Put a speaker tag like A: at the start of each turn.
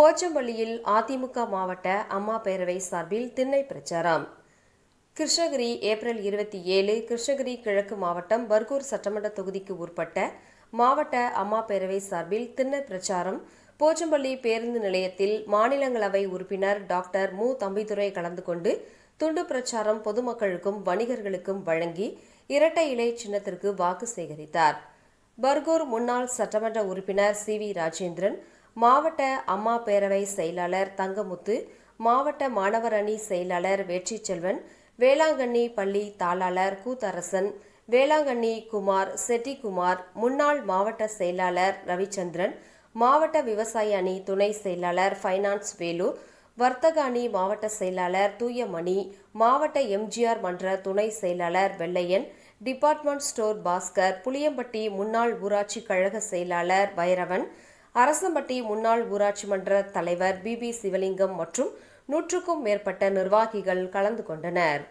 A: போச்சம்பள்ளியில் அதிமுக மாவட்ட அம்மா பேரவை சார்பில் திண்ணை பிரச்சாரம். கிருஷ்ணகிரி ஏப்ரல் இருபத்தி ஏழு கிருஷ்ணகிரி கிழக்கு மாவட்டம் பர்கூர் சட்டமன்ற தொகுதிக்கு உட்பட்ட மாவட்ட அம்மா பேரவை சார்பில் திண்ணை பிரச்சாரம். போச்சம்பள்ளி பேருந்து நிலையத்தில் மாநிலங்களவை உறுப்பினர் டாக்டர் மு. தம்பிதுரை கலந்து கொண்டு துண்டு பிரச்சாரம் பொதுமக்களுக்கும் வணிகர்களுக்கும் வழங்கி இரட்டை இலை சின்னத்திற்கு வாக்கு சேகரித்தார். பர்கூர் முன்னாள் சட்டமன்ற உறுப்பினர் சி வி ராஜேந்திரன் மாவட்ட அம்மா பேரவை செயலாளர் தங்கமுத்து மாவட்ட மாணவர் அணி செயலாளர் வெற்றி செல்வன் வேளாங்கண்ணி பள்ளி தாளாளர் கூத்தரசன் வேளாங்கண்ணி குமார் செட்டிக்குமார் முன்னாள் மாவட்ட செயலாளர் ரவிச்சந்திரன் மாவட்ட விவசாய அணி துணை செயலாளர் ஃபைனான்ஸ் வேலு வர்த்தக அணி மாவட்ட செயலாளர் தூயமணி மாவட்ட எம்ஜிஆர் மன்ற துணை செயலாளர் வெள்ளையன் டிபார்ட்மெண்ட் ஸ்டோர் பாஸ்கர் புளியம்பட்டி முன்னாள் ஊராட்சி கழக செயலாளர் வைரவன் அரசம்பட்டி முன்னாள் ஊராட்சி மன்ற தலைவர் பி. பி சிவலிங்கம் மற்றும் நூற்றுக்கும் மேற்பட்ட நிர்வாகிகள் கலந்து கொண்டனர்.